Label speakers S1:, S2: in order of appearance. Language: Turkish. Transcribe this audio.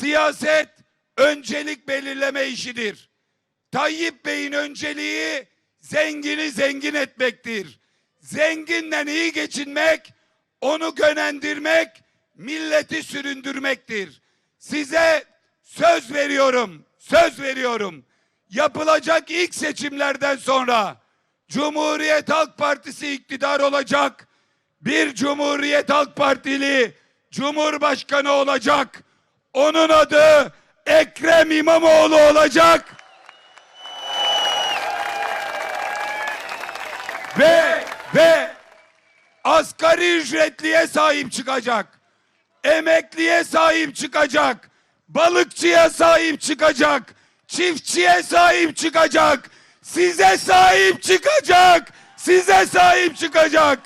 S1: Siyaset öncelik belirleme işidir. Tayyip Bey'in önceliği zengini zengin etmektir. Zenginle iyi geçinmek, onu gönendirmek, milleti süründürmektir. Size söz veriyorum, söz veriyorum. Yapılacak ilk seçimlerden sonra Cumhuriyet Halk Partisi iktidar olacak. Bir Cumhuriyet Halk Partili Cumhurbaşkanı olacak. Onun adı Ekrem İmamoğlu olacak. Ve ve asgari ücretliye sahip çıkacak. Emekliye sahip çıkacak. Balıkçıya sahip çıkacak. Çiftçiye sahip çıkacak. Size sahip çıkacak. Size sahip çıkacak.